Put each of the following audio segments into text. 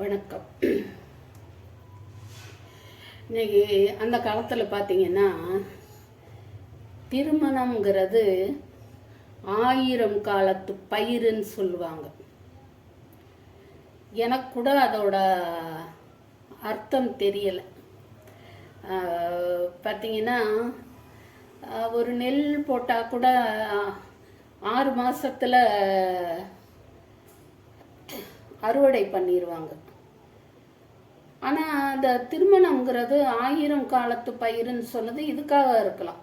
வணக்கம். இன்னைக்கு அந்த காலத்தில் பார்த்தீங்கன்னா திருமணம்ங்கிறது ஆயிரம் காலத்து பயிருன்னு சொல்லுவாங்க. எனக்கு கூட அதோட அர்த்தம் தெரியலை. பார்த்தீங்கன்னா ஒரு நெல் போட்டால் கூட ஆறு மாதத்தில் அறுவடை பண்ணிடுவாங்க ஆனால் அந்த திருமணங்கிறது ஆயிரம் காலத்து பயிருன்னு சொன்னது இதுக்காக இருக்கலாம்.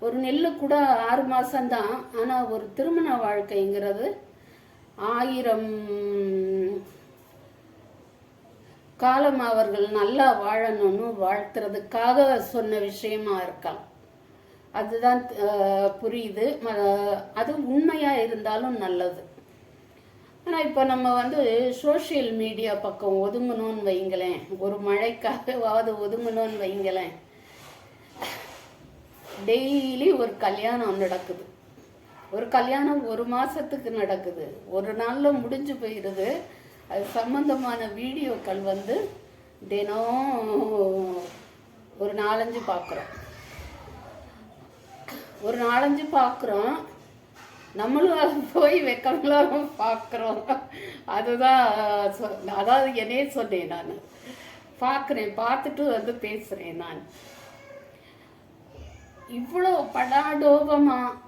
ஒரு நெல்லு கூட ஆறு மாதம்தான் ஆனால் ஒரு திருமண வாழ்க்கைங்கிறது ஆயிரம் காலம் அவர்கள் நல்லா வாழணும்னு வாழ்த்துறதுக்காக சொன்ன விஷயமா இருக்கலாம். அதுதான் புரியுது. ம- அது உண்மையாக இருந்தாலும் நல்லது. ஆனால் இப்போ நம்ம வந்து சோஷியல் மீடியா பக்கம் ஒதுங்கணும்னு வைங்களேன். ஒரு மழைக்காகவாவது ஒதுங்கணும்னு வைங்களேன். டெய்லி ஒரு கல்யாணம் நடக்குது. ஒரு கல்யாணம் ஒரு மாதத்துக்கு நடக்குது. ஒரு நாளில் முடிஞ்சு போயிடுது அது சம்மந்தமான வீடியோக்கள் வந்து தினம் ஒரு நாலஞ்சு பார்க்குறோம் ஒரு நாலஞ்சு பார்க்குறோம் நம்மளும் அதை போய் வெக்கமெல்லாம் பார்க்குறோம் அதுதான் சொ- அதாவது என்னையே சொன்னேன் நான். பார்க்குறேன் பார்த்துட்டு வந்து பேசுகிறேன் நான். இவ்வளோ படாடோபமாக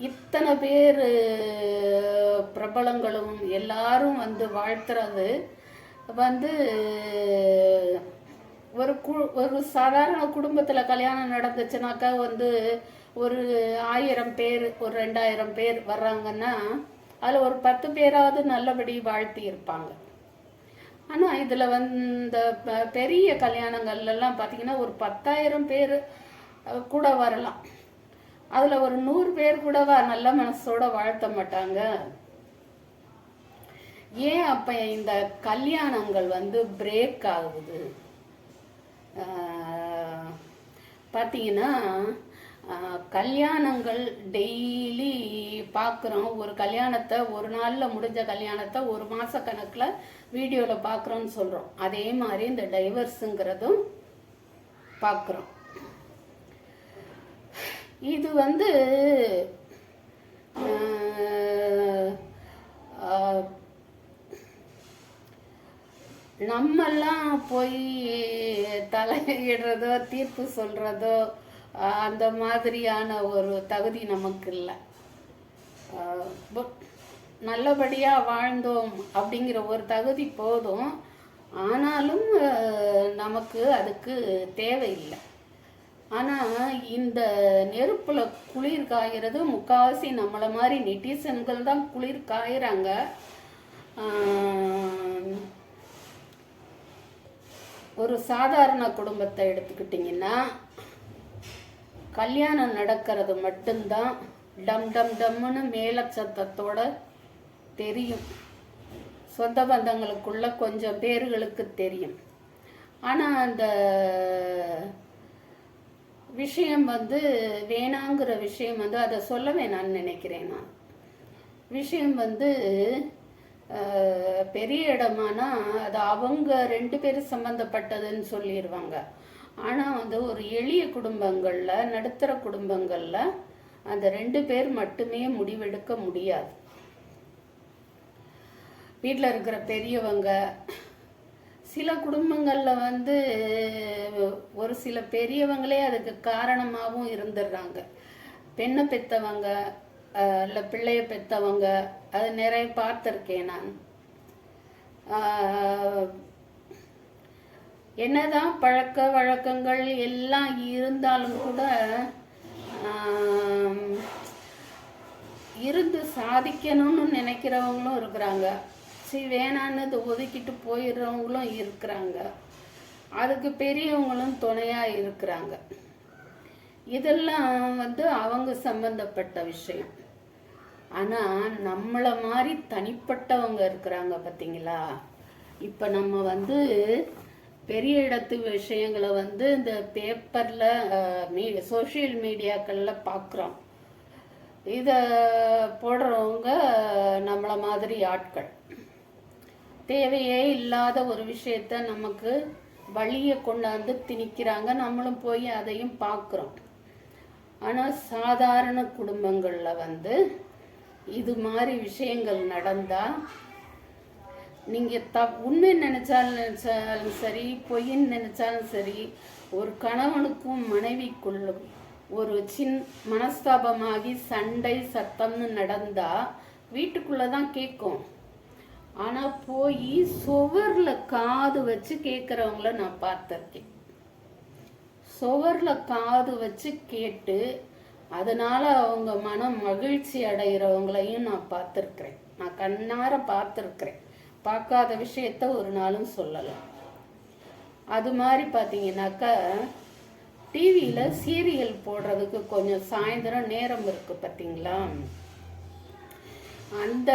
இத்தனை பேர் பிரபலங்களும் எல்லாரும் வந்து வாழ்த்துறது வந்து ஒரு கு ஒரு சாதாரண குடும்பத்தில் கல்யாணம் நடந்துச்சுனாக்கா வந்து ஒரு ஆயிரம் பேர் ஒரு ரெண்டாயிரம் பேர் வர்றாங்கன்னா அதில் ஒரு பத்து பேராவது நல்லபடி வாழ்த்தி இருப்பாங்க. ஆனால் இதில் வந்து ப- பெரிய கல்யாணங்கள்லாம் பார்த்தீங்கன்னா ஒரு பத்தாயிரம் பேர் கூட வரலாம். அதில் ஒரு நூறு பேர் கூட நல்ல மனசோட வாழ்த்த மாட்டாங்க. ஏன் அப்போ இந்த கல்யாணங்கள் வந்து பிரேக் ஆகுது? பார்த்தீங்கன்னா கல்யாணங்கள் டெய்லி பார்க்குறோம் ஒரு கல்யாணத்தை ஒரு நாளில் முடிஞ்ச கல்யாணத்தை ஒரு மாத கணக்கில் வீடியோவில் பார்க்குறோன்னு சொல்கிறோம் அதே மாதிரி இந்த டைவர்ஸுங்கிறதும் பார்க்குறோம் இது வந்து நம்மெல்லாம் போய் தலையிடுறதோ தீர்ப்பு சொல்கிறதோ அந்த மாதிரியான ஒரு தகுதி நமக்கு இல்லை நல்லபடியாக வாழ்ந்தோம் அப்படிங்கிற ஒரு தகுதி போதும். ஆனாலும் நமக்கு அதுக்கு தேவையில்லை. ஆனால் இந்த நெருப்பில் குளிர் காய்கிறது முக்காவாசி நம்மளை மாதிரி நெட்டிசன்கள் தான் குளிர் காயிறாங்க. ஒரு சாதாரண குடும்பத்தை எடுத்துக்கிட்டிங்கன்னா கல்யாணம் நடக்கிறது மட்டும்தான். டம் டம் டம்னு மேல சத்தத்தோட தெரியும். சொந்த பந்தங்களுக்குள்ள கொஞ்சம் பேர்களுக்கு தெரியும். ஆனால் அந்த விஷயம் வந்து வேணாங்கிற விஷயம் வந்து அதை சொல்ல வேணாம்னு நினைக்கிறேன் நான். விஷயம் வந்து பெரிய இடமானா அது அவங்க ரெண்டு பேரும் சம்மந்தப்பட்டதுன்னு சொல்லிடுவாங்க ஆனால் வந்து ஒரு எளிய குடும்பங்களில் நடுத்தர குடும்பங்களில் அந்த ரெண்டு பேர் மட்டுமே முடிவெடுக்க முடியாது. வீட்டில் இருக்கிற பெரியவங்க சில குடும்பங்களில் வந்து ஒரு சில பெரியவங்களே அதுக்கு காரணமாகவும் இருந்துடுறாங்க பெண்ணை பெற்றவங்க இல்லை பிள்ளைய பெற்றவங்க அது நிறைய பார்த்துருக்கேன் நான். என்னதான் பழக்க வழக்கங்கள் எல்லாம் இருந்தாலும் கூட இருந்து சாதிக்கணும்னு நினைக்கிறவங்களும் இருக்கிறாங்க. சரி வேணான்னு ஒதுக்கிட்டு போயிடுறவங்களும் இருக்கிறாங்க. அதுக்கு பெரியவங்களும் துணையாக இருக்கிறாங்க. இதெல்லாம் வந்து அவங்க சம்பந்தப்பட்ட விஷயம். ஆனால் நம்மளை மாதிரி தனிப்பட்டவங்க இருக்கிறாங்க பார்த்தீங்களா இப்போ நம்ம வந்து பெரிய இடத்து விஷயங்களை வந்து இந்த பேப்பரில் மீ சோஷியல் மீடியாக்களில் பார்க்குறோம் இதை போடுறவங்க நம்மளை மாதிரி ஆட்கள். தேவையே இல்லாத ஒரு விஷயத்த நமக்கு வழியை கொண்டாந்து திணிக்கிறாங்க. நம்மளும் போய் அதையும் பார்க்குறோம் ஆனால் சாதாரண குடும்பங்களில் வந்து இது மாதிரி விஷயங்கள் நடந்தால் நீங்கள் த உண்மை நினச்சாலும் நினச்சாலும் சரி பொய்ன்னு நினச்சாலும் சரி ஒரு கணவனுக்கும் மனைவிக்குள்ளும் ஒரு சின் மனஸ்தாபமாகி சண்டை சத்தம்னு நடந்தால் வீட்டுக்குள்ளே தான் கேட்கும். ஆனால் போய் சுவரில் காது வச்சு கேட்குறவங்கள நான் பார்த்துருக்கேன். சுவரில் காது வச்சு கேட்டு அதனால் அவங்க மனம் மகிழ்ச்சி அடைகிறவங்களையும் நான் பார்த்துருக்குறேன். நான் கண்ணார பார்த்துருக்குறேன். பார்க்காத விஷயத்த ஒரு நாளும் சொல்லலாம். அது மாதிரி பார்த்தீங்கன்னாக்கா டிவியில் சீரியல் போடுறதுக்கு கொஞ்சம் சாயந்தரம் நேரம் இருக்கு பார்த்தீங்களா? அந்த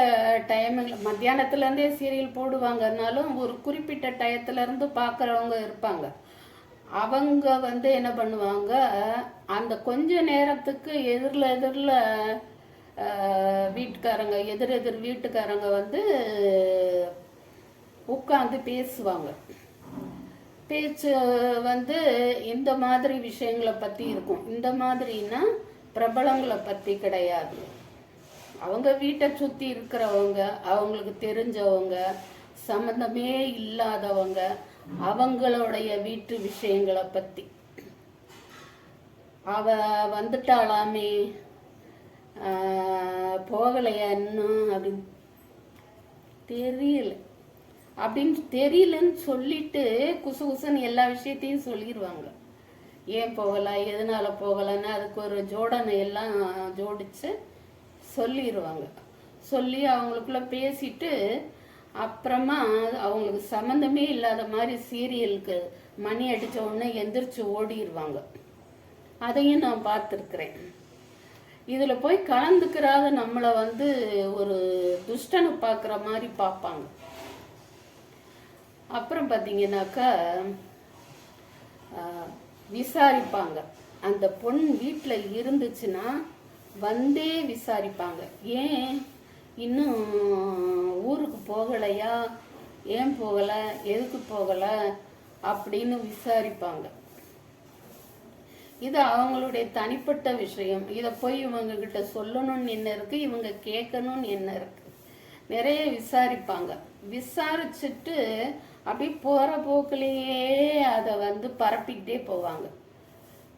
டைமில் மத்தியானத்துலேருந்தே சீரியல் போடுவாங்கனாலும் ஒரு குறிப்பிட்ட டயத்துலேருந்து பார்க்குறவங்க இருப்பாங்க. அவங்க வந்து என்ன பண்ணுவாங்க அந்த கொஞ்ச நேரத்துக்கு எதிரில் எதிரில் வீட்டுக்காரங்க எதிர் எதிர் வீட்டுக்காரங்க வந்து உட்காந்து பேசுவாங்க. பேச்சு வந்து இந்த மாதிரி விஷயங்களை பற்றி இருக்கும். இந்த மாதிரினா பிரபலங்களை பற்றி கிடையாது. அவங்க வீட்டை சுற்றி இருக்கிறவங்க அவங்களுக்கு தெரிஞ்சவங்க சம்மந்தமே இல்லாதவங்க அவங்களுடைய வீட்டு விஷயங்களை பற்றி அவ வந்துட்டாளாமே போகலையா இன்னும் அப்படின்னு தெரியல. அப்படின்னு தெரியலன்னு சொல்லிட்டு குசு குசுன்னு எல்லா விஷயத்தையும் சொல்லிடுவாங்க ஏன் போகலாம் எதனால போகலன்னு அதுக்கு ஒரு ஜோடனை எல்லாம் ஜோடிச்சு சொல்லிடுவாங்க சொல்லி அவங்களுக்குள்ள பேசிட்டு அப்புறமா அவங்களுக்கு சம்மந்தமே இல்லாத மாதிரி சீரியலுக்கு மணி அடித்த உடனே எந்திரிச்சு ஓடிடுவாங்க அதையும் நான் பார்த்துருக்குறேன். இதில் போய் கலந்துக்கிறாத நம்மளை வந்து ஒரு துஷ்டனை பார்க்குற மாதிரி பார்ப்பாங்க. அப்புறம் பார்த்தீங்கன்னாக்கா விசாரிப்பாங்க. அந்த பொண் வீட்டில் இருந்துச்சுன்னா வந்தே விசாரிப்பாங்க. ஏன்? இன்னும் ஊருக்கு போகலையா? ஏன் போகலை? எதுக்கு போகலை? அப்படின்னு விசாரிப்பாங்க. இது அவங்களுடைய தனிப்பட்ட விஷயம். இதை போய் இவங்க கிட்ட சொல்லணும்னு என்ன இருக்கு? இவங்க கேட்கணும்னு என்ன இருக்கு? நிறைய விசாரிப்பாங்க. விசாரிச்சுட்டு அப்படி போகிற போக்குலேயே அதை வந்து பரப்பிக்கிட்டே போவாங்க.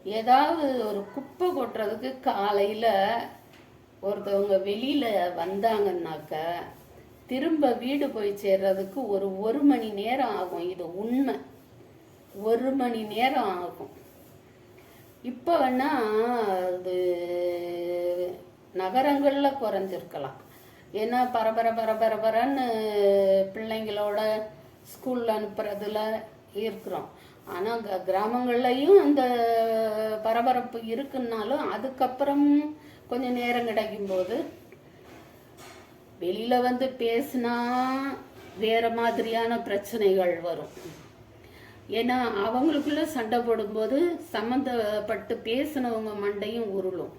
ஏதாவது ஒரு குப்பை கொட்டுறதுக்கு காலையில் ஒருத்தவங்க வெளியில் வந்தாங்கன்னாக்க திரும்ப வீடு போய் சேர்றதுக்கு ஒரு ஒரு மணி நேரம் ஆகும். இது உண்மை. ஒரு மணி நேரம் ஆகும். இப்போ வேணா அது நகரங்களில் குறைஞ்சிருக்கலாம். ஏன்னா பரபர பரபரபரன்னு பிள்ளைங்களோட ஸ்கூலில் அனுப்புறதுல இருக்கிறோம். ஆனால் க கிராமங்கள்லையும் அந்த பரபரப்பு இருக்குன்னாலும் அதுக்கப்புறம் கொஞ்சம் நேரம் கிடைக்கும்போது வெளியில் வந்து பேசினா வேற மாதிரியான பிரச்சனைகள் வரும். ஏன்னா அவங்களுக்குள்ள சண்டை போடும்போது சம்மந்தப்பட்டு பேசினவங்க மண்டையும் உருளும்.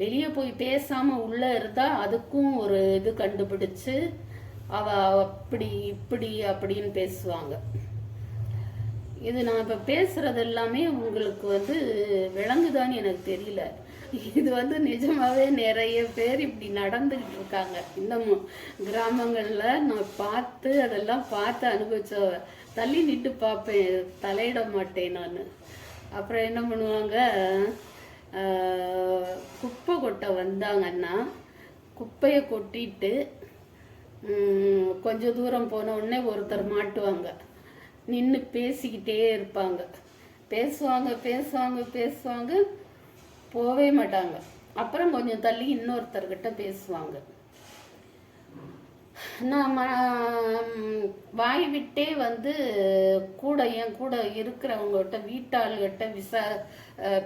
வெளியே போய் பேசாமல் உள்ளே இருந்தால் அதுக்கும் ஒரு இது கண்டுபிடிச்சு அவ அப்படி இப்படி அப்படின்னு பேசுவாங்க. இது நான் இப்போ பேசுறது எல்லாமே உங்களுக்கு வந்து விளங்குதான்னு எனக்கு தெரியல. இது வந்து நிஜமாவே நிறைய பேர் இப்படி நடந்துகிட்டு இருக்காங்க. இன்னமும் கிராமங்களில் நான் பார்த்து அதெல்லாம் பார்த்து அனுபவிச்ச தள்ளி நிட்டு பார்ப்பேன் தலையிட மாட்டேன் நான். அப்புறம் என்ன பண்ணுவாங்க குப்பை கொட்டை வந்தாங்கன்னா குப்பையை கொட்டிட்டு கொஞ்சம் தூரம் போன உடனே ஒருத்தர் மாட்டுவாங்க. நின்று பேசிக்கிட்டே இருப்பாங்க. பேசுவாங்க பேசுவாங்க பேசுவாங்க. போவே மாட்டாங்க. அப்புறம் கொஞ்சம் தள்ளி இன்னொருத்தர்கிட்ட பேசுவாங்க. நான் வாய் விட்டே வந்து கூட என் கூட இருக்கிறவங்ககிட்ட வீட்டாளுகிட்ட விசா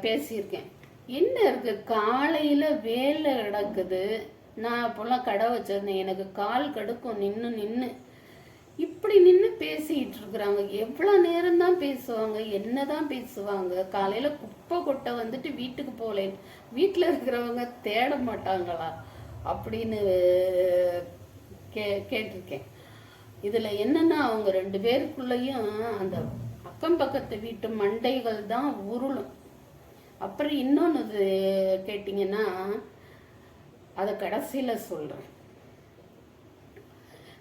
பேசியிருக்கேன். என்ன இருக்கு? காலையில் வேலை கிடக்குது நான் அப்போல்லாம் கடை வச்சிருந்தேன். எனக்கு கால் கடுக்கும். நின்று நின்று இப்படி நின்று பேசிட்டு இருக்கிறாங்க. எவ்வளோ நேரம் தான் பேசுவாங்க? என்னதான் பேசுவாங்க? காலையில் குப்பை கொட்டை வந்துட்டு வீட்டுக்கு போகலேன் வீட்டில் இருக்கிறவங்க தேட மாட்டாங்களா? அப்படின்னு கே கேட்டிருக்கேன். இதில் என்னென்னா அவங்க ரெண்டு பேருக்குள்ளேயும் அந்த அக்கம் பக்கத்து வீட்டு மண்டைகள் தான் உருளும் அப்புறம் இன்னொன்று இது கேட்டிங்கன்னா அதை கடைசியில் சொல்கிறேன்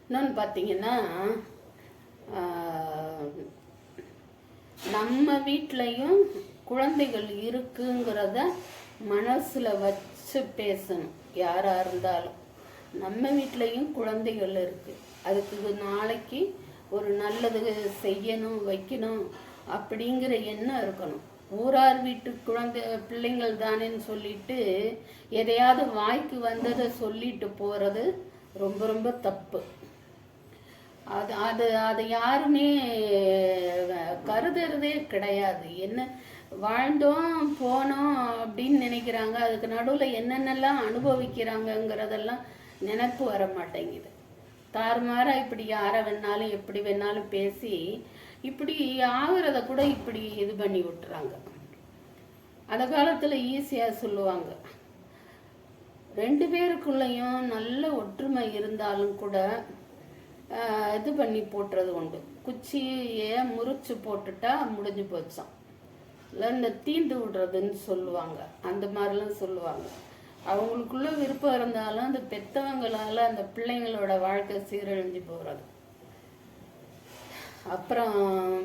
இன்னொன்று பார்த்தீங்கன்னா நம்ம வீட்லேயும் குழந்தைகள் இருக்குங்கிறத மனசில் வச்சு பேசணும் யாராக இருந்தாலும். நம்ம வீட்லேயும் குழந்தைகள் இருக்குது அதுக்கு நாளைக்கு ஒரு நல்லது செய்யணும் வைக்கணும் அப்படிங்கிற எண்ணம் இருக்கணும். ஊரார் வீட்டு குழந்தை பிள்ளைங்கள் தானேன்னு சொல்லிட்டு எதையாவது வாய்க்கு வந்ததை சொல்லிட்டு போகிறது ரொம்ப ரொம்ப தப்பு. அது அது அது யாருமே கருதுறதே கிடையாது. என்ன வாழ்ந்தோம் போனோம் அப்படின்னு நினைக்கிறாங்க. அதுக்கு நடுவில் என்னென்னலாம் அனுபவிக்கிறாங்கங்கிறதெல்லாம் நினப்பு வர மாட்டேங்குது தாறுமாறாக இப்படி யாரை வேணாலும் எப்படி வேணாலும் பேசி இப்படி ஆகுறத கூட இப்படி இது பண்ணி விட்டுறாங்க. அந்த காலத்தில் ஈஸியாக சொல்லுவாங்க. ரெண்டு பேருக்குள்ளேயும் நல்ல ஒற்றுமை இருந்தாலும் கூட இது பண்ணி போட்டுறது உண்டு. குச்சியை முறிச்சு போட்டுட்டா முடிஞ்சு போச்சான் இல்லை இந்த தீண்டு விடுறதுன்னு சொல்லுவாங்க. அந்த மாதிரிலாம் சொல்லுவாங்க. அவங்களுக்குள்ள விருப்பம் இருந்தாலும் அந்த பெத்தவங்களால அந்த பிள்ளைங்களோட வாழ்க்கை சீரழிஞ்சு போகிறது அப்புறம்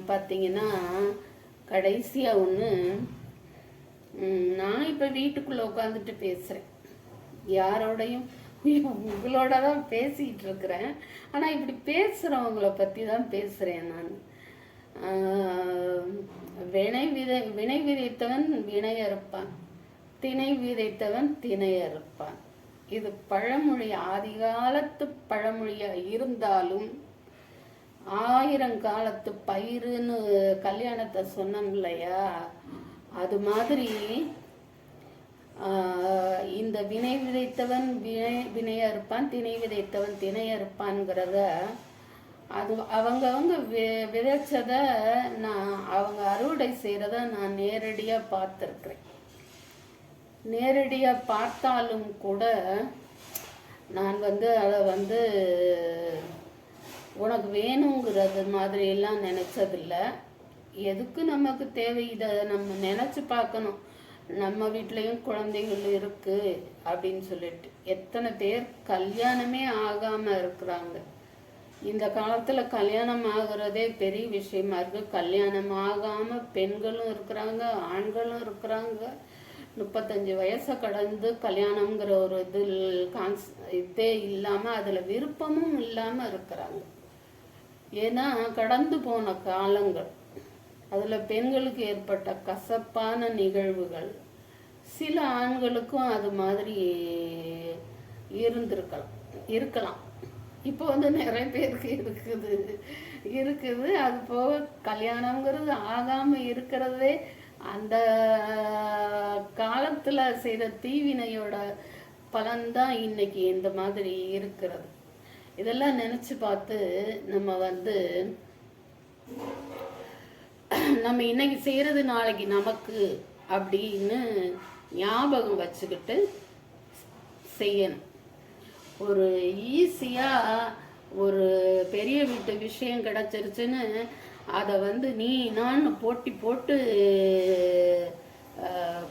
பார்த்தீங்கன்னா கடைசியாக ஒன்று நான் இப்போ வீட்டுக்குள்ளே உட்காந்துட்டு பேசுகிறேன் யாரோடையும் உங்களோட தான் பேசிகிட்டு இருக்கிறேன். ஆனால் இப்படி பேசுகிறவங்கள பற்றி தான் பேசுகிறேன் நான் வினை விதை வினை விதைத்தவன் வினை அறுப்பான் திணை விதைத்தவன் திணை அறுப்பான் இது பழமொழி ஆதிகாலத்து பழமொழியாக இருந்தாலும் ஆயிரம் காலத்து பயிருன்னு கல்யாணத்தை சொன்னோம் இல்லையா? அது மாதிரி இந்த வினை விதைத்தவன் வினை வினையா இருப்பான் திணை விதைத்தவன் திணையா இருப்பான்ங்கிறத அது அவங்கவுங்க வி விதைச்சத நான் அவங்க அறுவடை செய்கிறத நான் நேரடியாக பார்த்துருக்குறேன். நேரடியாக பார்த்தாலும் கூட நான் வந்து அதை வந்து உனக்கு வேணுங்கிறது மாதிரியெல்லாம் நினச்சதில்ல. எதுக்கு நமக்கு தேவை? இதை நம்ம நினச்சி பார்க்கணும். நம்ம வீட்லேயும் குழந்தைகள் இருக்குது அப்படின்னு சொல்லிட்டு. எத்தனை பேர் கல்யாணமே ஆகாமல் இருக்கிறாங்க. இந்த காலத்தில் கல்யாணம் ஆகிறதே பெரிய விஷயமா இருக்கு. கல்யாணம் ஆகாமல் பெண்களும் இருக்கிறாங்க ஆண்களும் இருக்கிறாங்க. முப்பத்தஞ்சு வயசை கடந்து கல்யாணங்கிற ஒரு இது கான்ஸ் இதே இல்லாமல் அதில் விருப்பமும் இல்லாமல் இருக்கிறாங்க. ஏன்னா கடந்து போன காலங்கள் அதில் பெண்களுக்கு ஏற்பட்ட கசப்பான நிகழ்வுகள் சில ஆண்களுக்கும் அது மாதிரி இருந்திருக்கலாம் இருக்கலாம். இப்போ வந்து நிறைய பேருக்கு இருக்குது இருக்குது. அது போக கல்யாணங்கிறது ஆகாமல் இருக்கிறதே அந்த காலத்தில் செய்த தீவினையோட பலன்தான் இன்னைக்கு இந்த மாதிரி இருக்கிறது. இதெல்லாம் நினச்சி பார்த்து நம்ம வந்து நம்ம இன்னைக்கு செய்கிறது நாளைக்கு நமக்கு அப்படின்னு ஞாபகம் வச்சுக்கிட்டு செய்யணும். ஒரு ஈஸியாக ஒரு பெரிய வீட்டு விஷயம் கிடச்சிருச்சுன்னு அதை வந்து நீ நான் போட்டி போட்டு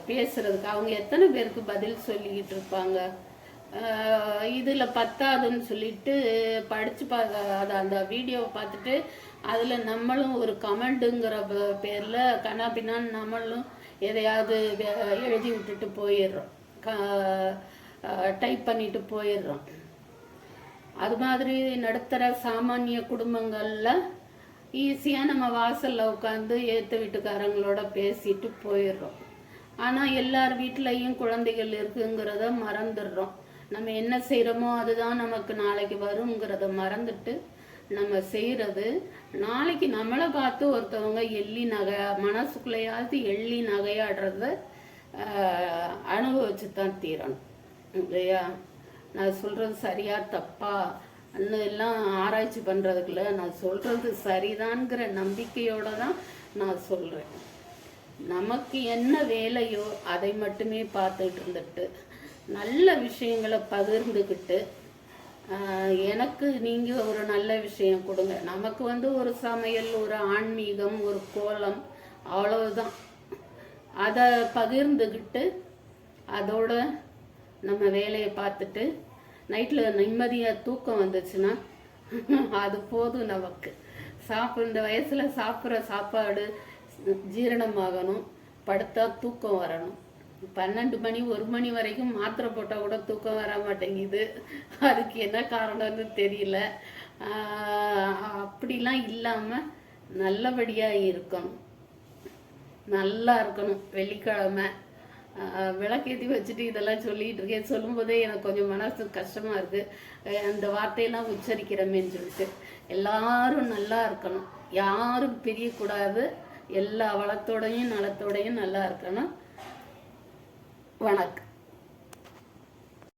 பேசுறதுக்கு அவங்க எத்தனை பேருக்கு பதில் சொல்லிக்கிட்டு இருப்பாங்க? இதில் பத்தாதுன்னு சொல்லிட்டு படித்து பா அதை அந்த வீடியோவை பார்த்துட்டு அதில் நம்மளும் ஒரு கமெண்ட்டுங்கிற பேரில் கண்ணாபின்னான்னு நம்மளும் எதையாவது எழுதி விட்டுட்டு போயிடுறோம். டைப் பண்ணிட்டு போயிடுறோம். அது மாதிரி நடுத்தர சாமானிய குடும்பங்களில் ஈஸியாக நம்ம வாசலில் உட்காந்து ஏற்ற வீட்டுக்காரங்களோட பேசிட்டு போயிடுறோம் ஆனால் எல்லார் வீட்லேயும் குழந்தைகள் இருக்குங்கிறத மறந்துடுறோம் நம்ம என்ன செய்கிறோமோ அதுதான் நமக்கு நாளைக்கு வருங்கிறத மறந்துட்டு நம்ம செய்கிறது நாளைக்கு நம்மளை பார்த்து ஒருத்தவங்க எள்ளி நகை மனசுக்குள்ளேயாவது எள்ளி நகையாடுறத அனுபவிச்சு தான் தீரணும். இல்லையா? நான் சொல்கிறது சரியா தப்பா? அன்னு எல்லாம் ஆராய்ச்சி பண்ணுறதுக்குள்ள நான் சொல்கிறது சரிதான்ங்கிற நம்பிக்கையோட தான் நான் சொல்கிறேன் நமக்கு என்ன வேலையோ அதை மட்டுமே பார்த்துட்டு இருந்துட்டு நல்ல விஷயங்களை பகிர்ந்துக்கிட்டு எனக்கு நீங்கள் ஒரு நல்ல விஷயம் கொடுங்க. நமக்கு வந்து ஒரு சமையல் ஒரு ஆன்மீகம் ஒரு கோலம் அவ்வளவுதான். அதை பகிர்ந்துக்கிட்டு அதோட நம்ம வேலையை பார்த்துட்டு நைட்டில் நிம்மதியாக தூக்கம் வந்துச்சுன்னா அது போதும் நமக்கு. சாப்பிட இந்த வயசில் சாப்பிட்ற சாப்பாடு ஜீரணமாகணும். படுத்தா தூக்கம் வரணும். பன்னெண்டு மணி ஒரு மணி வரைக்கும் மாத்திரை போட்டால் கூட தூக்கம் வர மாட்டேங்குது. அதுக்கு என்ன காரணம்னு தெரியல. அப்படிலாம் இல்லாமல் நல்லபடியாக இருக்கணும். நல்லா இருக்கணும். வெள்ளிக்கிழமை விளக்கேத்தி வச்சுட்டு இதெல்லாம் சொல்லிட்டு இருக்கேன். சொல்லும்போதே எனக்கு கொஞ்சம் மனசு கஷ்டமா இருக்கு. அந்த வார்த்தையெல்லாம் உச்சரிக்கிறோமேன்னு சொல்லிட்டு. எல்லாரும் நல்லா இருக்கணும். யாரும் பிரியக்கூடாது. எல்லா வளத்தோடையும் நலத்தோடையும் நல்லா இருக்கணும். வணக்கம்.